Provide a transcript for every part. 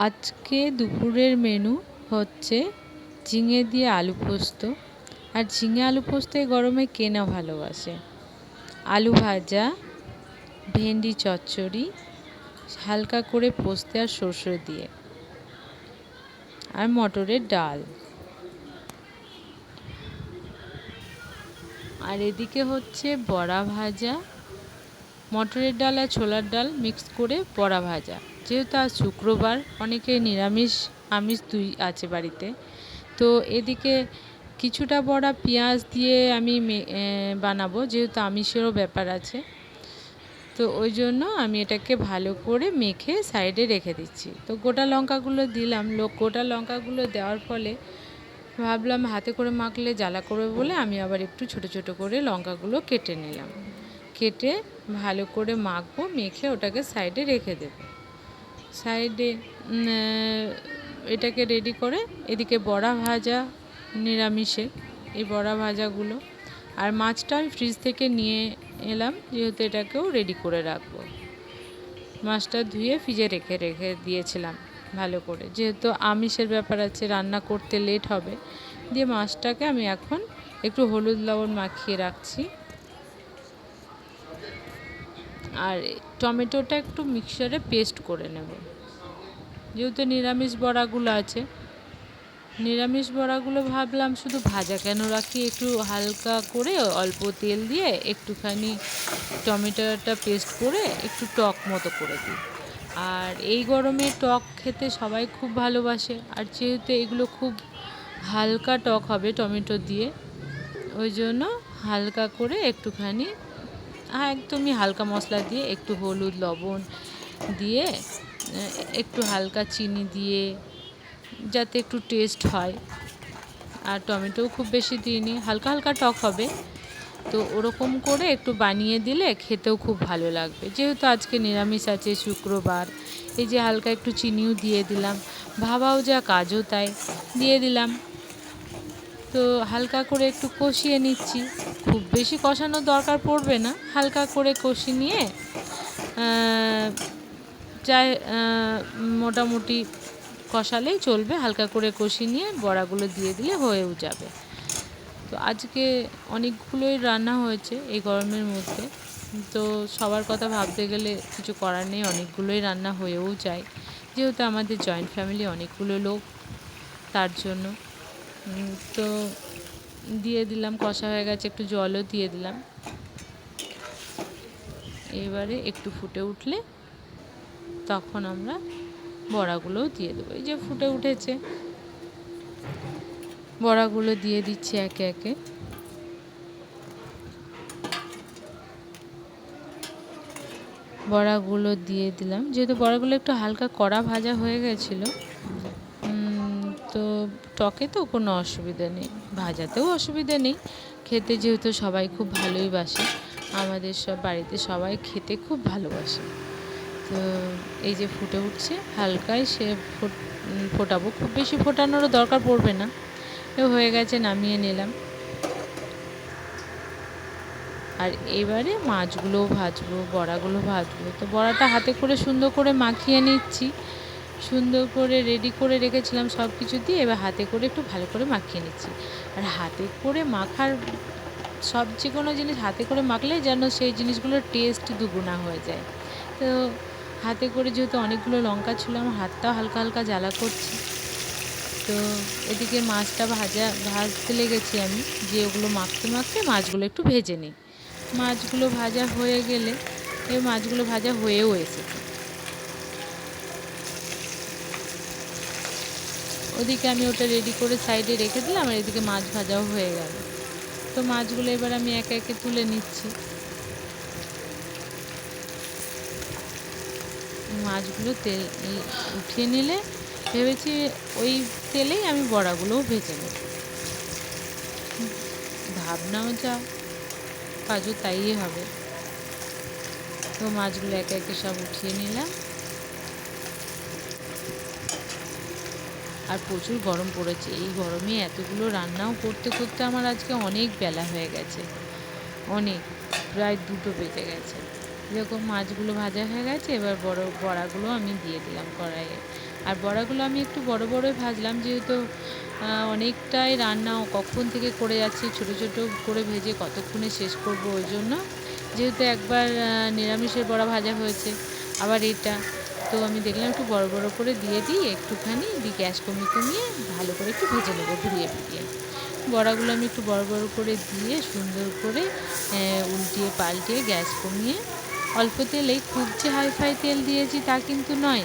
আজকে দুপুরের মেনু হচ্ছে ঝিঙে দিয়ে আলু পোস্ত। আর ঝিঙে আলু পোস্ত গরমে কে না ভালোবাসে? আলু ভাজা, ভেন্ডি চচ্চড়ি, হালকা করে পোস্তে আর সর্ষে দিয়ে। আর মটরের ডাল। আর এদিকে হচ্ছে বড়া ভাজা, মটরের ডাল আর ছোলার ডাল মিক্স করে বড়া ভাজা। যেহেতু আজ শুক্রবার অনেকে নিরামিষ, আমিষ দুই আছে বাড়িতে। তো এদিকে কিছুটা বড়া পেঁয়াজ দিয়ে আমি বানাবো, যেহেতু আমিষেরও ব্যাপার আছে। তো ওই জন্য আমি এটাকে ভালো করে মেখে সাইডে রেখে দিচ্ছি। তো গোটা লঙ্কাগুলো দিলাম গোটা লঙ্কাগুলো দেওয়ার ফলে ভাবলাম হাতে করে মাখলে জ্বালা করবে বলে আমি আবার একটু ছোট ছোট করে লঙ্কাগুলো কেটে নিলাম। কেটে ভালো করে মাখবো, মেখে ওটাকে সাইডে রেখে দেবো। সাইডে এটাকে রেডি করে এদিকে বড়া ভাজা, নিরামিষে এই বড়া ভাজাগুলো। আর মাছটা আমি ফ্রিজ থেকে নিয়ে এলাম, যেহেতু এটাকেও রেডি করে রাখব। মাছটা ধুয়ে ফ্রিজে রেখে রেখে দিয়েছিলাম ভালো করে। যেহেতু আমিষের ব্যাপার আছে, রান্না করতে লেট হবে। দিয়ে মাছটাকে আমি এখন একটু হলুদ লবণ মাখিয়ে রাখছি। আর টমেটোটা একটু মিক্সারে পেস্ট করে নেব। যেহেতু নিরামিষ বড়াগুলো আছে, নিরামিষ বড়াগুলো ভাবলাম শুধু ভাজা কেন রাখি? একটু হালকা করে অল্প তেল দিয়ে একটুখানি টমেটোটা পেস্ট করে একটু টক মতো করে দিই। আর এই গরমে টক খেতে সবাই খুব ভালোবাসে, আর যেহেতু এগুলো খুব হালকা টক হবে টমেটো দিয়ে, ওই জন্য হালকা করে একটুখানি একদমই হালকা মশলা দিয়ে একটু হলুদ, লবণ দিয়ে একটু হালকা চিনি দিয়ে যাতে একটু টেস্ট হয়। আর টমেটোও খুব বেশি দিইনি, হালকা হালকা টক হবে। তো ওরকম করে একটু বানিয়ে দিলে খেতেও খুব ভালো লাগবে। যেহেতু আজকে নিরামিষ আছে, শুক্রবার, এই যে হালকা একটু চিনিও দিয়ে দিলাম। ভাবাও যা কাজও তাই। দিয়ে দিলাম। তো হালকা করে একটু কষিয়ে নিচ্ছি। খুব বেশি কষানোর দরকার পড়বে না। হালকা করে কষি নিয়ে চাই মোটামুটি কষালেই চলবে। হালকা করে কষি নিয়ে বড়াগুলো দিয়ে দিলে হয়েও যাবে। তো আজকে অনেকগুলোই রান্না হয়েছে এই গরমের মধ্যে। তো সবার কথা ভাবতে গেলে কিছু করার নেই, অনেকগুলোই রান্না হয়েও যায়। যেহেতু আমাদের জয়েন্ট ফ্যামিলি অনেকগুলো লোক, তার জন্য তো দিয়ে দিলাম, কষা হয়ে গেছে, একটু জলও দিয়ে দিলাম। এবারে একটু ফুটে উঠলে তখন আমরা বড়াগুলোও দিয়ে দেবো। এই যে ফুটে উঠেছে, বড়াগুলো দিয়ে দিচ্ছি একে একে। বড়াগুলো দিয়ে দিলাম, যেহেতু বড়াগুলো একটু হালকা কড়া ভাজা হয়ে গেছিল তো টকে তো কোনো অসুবিধা নেই, ভাজাতেও অসুবিধা নেই। খেতে যেহেতু সবাই খুব ভালোই বাসে, আমাদের সব বাড়িতে সবাই খেতে খুব ভালোবাসে। তো এই যে ফুটে উঠছে, হালকায় সে ফোটাবো, খুব বেশি ফোটানোরও দরকার পড়বে না। এ হয়ে গেছে, নামিয়ে নিলাম। আর এবারে মাছগুলোও ভাজবো, বড়াগুলো ভাজবো, তো বড়াটা হাতে করে সুন্দর করে মাখিয়ে নিচ্ছি। সুন্দর করে রেডি করে রেখেছিলাম সব কিছু দিয়ে, এবার হাতে করে একটু ভালো করে মাখিয়ে নিচ্ছি। আর হাতে করে মাখার সব যে কোনো জিনিস হাতে করে মাখলে যেন সেই জিনিসগুলোর টেস্ট দুগুণা হয়ে যায়। তো হাতে করে যেহেতু অনেকগুলো লঙ্কা ছিল, আমার হাতটাও হালকা হালকা জ্বালা করছে। তো এদিকে মাছটা ভাজা, ভাজতে লেগেছি আমি যে ওগুলো মাখতে মাখতে মাছগুলো একটু ভেজে নিই। মাছগুলো ভাজা হয়ে গেলে, এই মাছগুলো ভাজা হয়েও এসেছে। ওদিকে আমি ওটা রেডি করে সাইডে রেখে দিলাম আর এদিকে মাছ ভাজাও হয়ে গেল। তো মাছগুলো এবার আমি একে একে তুলে নিচ্ছি। মাছগুলো তেল উঠিয়ে নিলে ভেবেছি ওই তেলেই আমি বড়াগুলোও ভেজে নেব। ভাবনাও যা, কাজও তাই হবে। তো মাছগুলো একে একে সব উঠিয়ে নিলাম। আর প্রচুর গরম পড়েছে। এই গরমে এতগুলো রান্নাও করতে করতে আমার আজকে অনেক বেলা হয়ে গেছে। অনেক, প্রায় দুটো বেজে গেছে। যেরকম মাছগুলো ভাজা হয়ে গেছে, এবার বড় বড়াগুলো আমি দিয়ে দিলাম কড়াইয়ে। আর বড়াগুলো আমি একটু বড় বড়ই ভাজলাম, যেহেতু অনেকটাই রান্না কখন থেকে করে যাচ্ছি, ছোট ছোট করে ভেজে কতক্ষণে শেষ করব ওই জন্য। যেহেতু একবার নিরামিষের বড়া ভাজা হয়েছে, আবার এটা তো আমি দেখলাম একটু বড় বড় করে দিয়ে দিই, একটুখানি দিয়ে গ্যাস কমিয়ে কমিয়ে ভালো করে একটু ভেজে নেব ঘুরিয়ে ফিরিয়ে বড়াগুলো আমি একটু বড় বড় করে দিয়ে সুন্দর করে উল্টিয়ে পাল্টিয়ে গ্যাস কমিয়ে অল্প তেলেই খুব যে হাই ফাই তেল দিয়েছি তা কিন্তু নয়।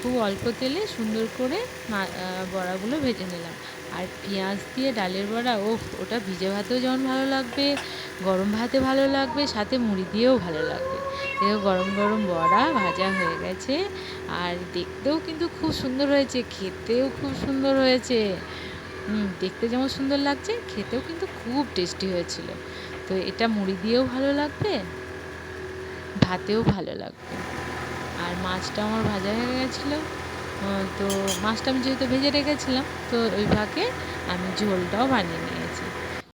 খুব অল্প তেলে সুন্দর করে বড়াগুলো ভেজে নিলাম। আর পেঁয়াজ দিয়ে ডালের বড়া ও ওটা ভিজে ভাতেও যেমন ভালো লাগবে, গরম ভাতে ভালো লাগবে, সাথে মুড়ি দিয়েও ভালো লাগবে। এও গরম গরম বড়া ভাজা হয়ে গেছে। আর দেখতেও কিন্তু খুব সুন্দর হয়েছে, খেতেও খুব সুন্দর হয়েছে। দেখতে যেমন সুন্দর লাগছে, খেতেও কিন্তু খুব টেস্টি হয়েছিল। তো এটা মুড়ি দিয়েও ভালো লাগবে, ভাতেও ভালো লাগবে। আর মাছটা আমার ভাজা হয়ে গেছিল। তো মাছটা আমি যেহেতু ভেজে রেখেছিলাম, তো ওই ভাগে আমি ঝোলটাও বানিয়ে নিয়েছি।